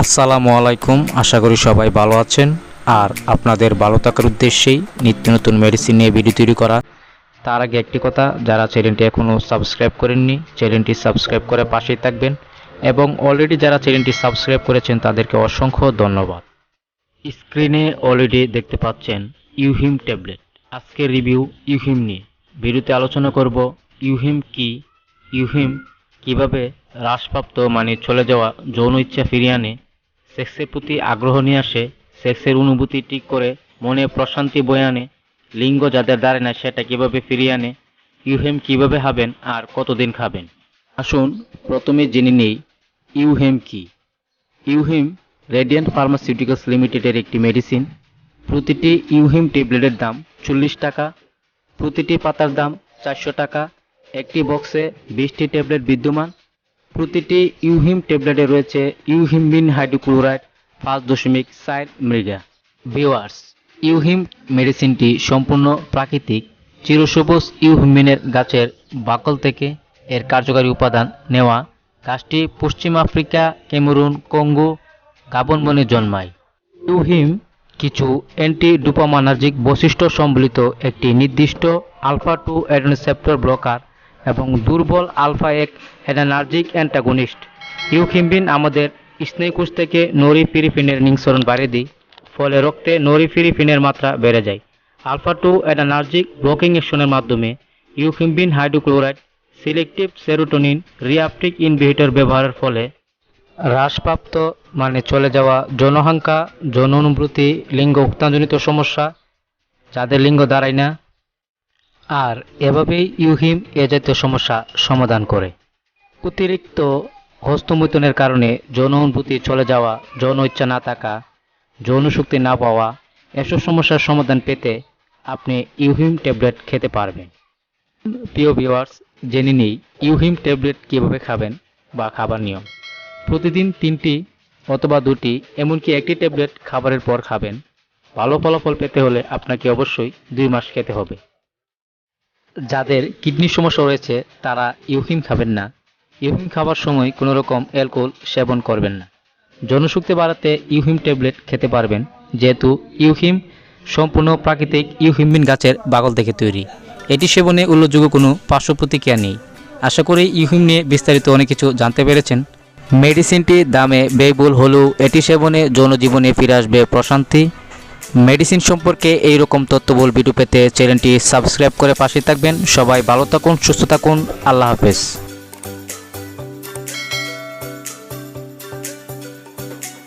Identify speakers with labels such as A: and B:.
A: আসসালামু আলাইকুম, আশা করি সবাই ভালো আছেন। আর আপনাদের ভালো থাকার উদ্দেশ্যেই নিত্য নতুন মেডিসিন নিয়ে ভিডিও তৈরি করা। তার আগে একটি কথা, যারা চ্যানেলটি এখনও সাবস্ক্রাইব করেননি চ্যানেলটি সাবস্ক্রাইব করে পাশেই থাকবেন। এবং অলরেডি যারা চ্যানেলটি সাবস্ক্রাইব করেছেন, তাদেরকে অসংখ্য ধন্যবাদ। স্ক্রিনে অলরেডি দেখতে পাচ্ছেন ইউহিম ট্যাবলেট আজকের রিভিউ ইউহিম নিয়ে। ভিডিওতে আলোচনা করব ইউহিম কি? ইউহিম কীভাবে হ্রাসপ্রাপ্ত মানে চলে যাওয়া যৌন ইচ্ছা ফিরিয়ে আনে, সেক্সের প্রতি আগ্রহ নিয়ে আসে, সেক্সের অনুভূতি ঠিক করে, মনে প্রশান্তি বয়ে আনে, লিঙ্গ যাদের দাঁড়ে না সেটা কীভাবে ফিরিয়ে আনে, ইউহেম কীভাবে খাবেন আর কতদিন খাবেন? আসুন প্রথমে জেনে নেই, ইউহেম কি? ইউহিম রেডিয়েন্ট ফার্মাসিউটিক্যালস লিমিটেডের একটি মেডিসিন। প্রতিটি ইউহিম ট্যাবলেটের দাম চল্লিশ টাকা, প্রতিটি পাতার দাম চারশো টাকা একটি বক্সে বিশটি ট্যাবলেট বিদ্যমান। প্রতিটি ইউহিম ট্যাবলেটে রয়েছে ইউহিমবিন হাইড্রোক্লোরাইড পাঁচ দশমিক চার মৃগা ভিওয়ার্স ইউহিম মেডিসিনটি সম্পূর্ণ প্রাকৃতিক। চিরসবুজ ইউহিমিনের গাছের বাকল থেকে এর কার্যকারী উপাদান নেওয়া। গাছটি পশ্চিম আফ্রিকা, ক্যামেরুন, কঙ্গো গাবনবনে জন্মায়। ইউহিম কিছু অ্যান্টি ডুপামানার্জিক বৈশিষ্ট্য সম্বলিত একটি নির্দিষ্ট আলফা টু অ্যাডোনেসেপ্টর ব্লকার এবং দুর্বল আলফা এক অ্যাডানার্জিক অ্যান্টাগনিস্ট। ইউখিমবিন আমাদের স্নেহকোষ থেকে নরিফিরিফিনের নিঃসরণ বাড়িয়ে দিই, ফলে রক্তে নরিফিরিফিনের মাত্রা বেড়ে যায়। আলফা টু অ্যাডানার্জিক ব্লকিং অ্যাকশনের মাধ্যমে yohimbine hydrochloride selective serotonin reuptake inhibitor ব্যবহারের ফলে হ্রাসপ্রাপ্ত মানে চলে যাওয়া যৌনহাঙ্কা, যৌন অনুভূতি, লিঙ্গ উত্তানজনিত সমস্যা, যাদের লিঙ্গ দাঁড়ায় না আর এভাবেই ইউহিম এ জাতীয় সমস্যা সমাধান করে। অতিরিক্ত হস্তমৈথনের কারণে যৌন অনুভূতি চলে যাওয়া, যৌন ইচ্ছা না থাকা, যৌন শক্তি না পাওয়া, এসব সমস্যার সমাধান পেতে আপনি ইউহিম ট্যাবলেট খেতে পারবেন। প্রিয় ভিউয়ার্স, জেনে নিই ইউহিম ট্যাবলেট কীভাবে খাবেন বা খাবার নিয়ম। প্রতিদিন তিনটি অথবা দুটি, এমনকি একটি ট্যাবলেট খাবারের পর খাবেন। ভালো ফলাফল পেতে হলে আপনাকে অবশ্যই দুই মাস খেতে হবে। যাদের কিডনির সমস্যা রয়েছে, তারা ইউহিম খাবেন না। ইউহিম খাবার সময় কোনো রকম অ্যালকোহল সেবন করবেন না। জনশক্তি বাড়াতে ইউহিম ট্যাবলেট খেতে পারবেন, যেহেতু ইউহিম সম্পূর্ণ প্রাকৃতিক ইউহিমবিন গাছের বাগল থেকে তৈরি। এটি সেবনে উল্লেখযোগ্য কোনো পার্শ্ব প্রতিক্রিয়া নেই। আশা করি ইউহিম নিয়ে বিস্তারিত অনেক কিছু জানতে পেরেছেন। মেডিসিনটি দামে ব্যয়বহুল হলেও এটি সেবনে জনজীবনে ফিরে আসবে প্রশান্তি। মেডিসিন সম্পর্কে এই রকম তথ্যবল ভিডিও পেতে চ্যানেলটি সাবস্ক্রাইব করে পাশে থাকবেন। সবাই ভালো থাকুন, সুস্থ থাকুন। আল্লাহ হাফেজ।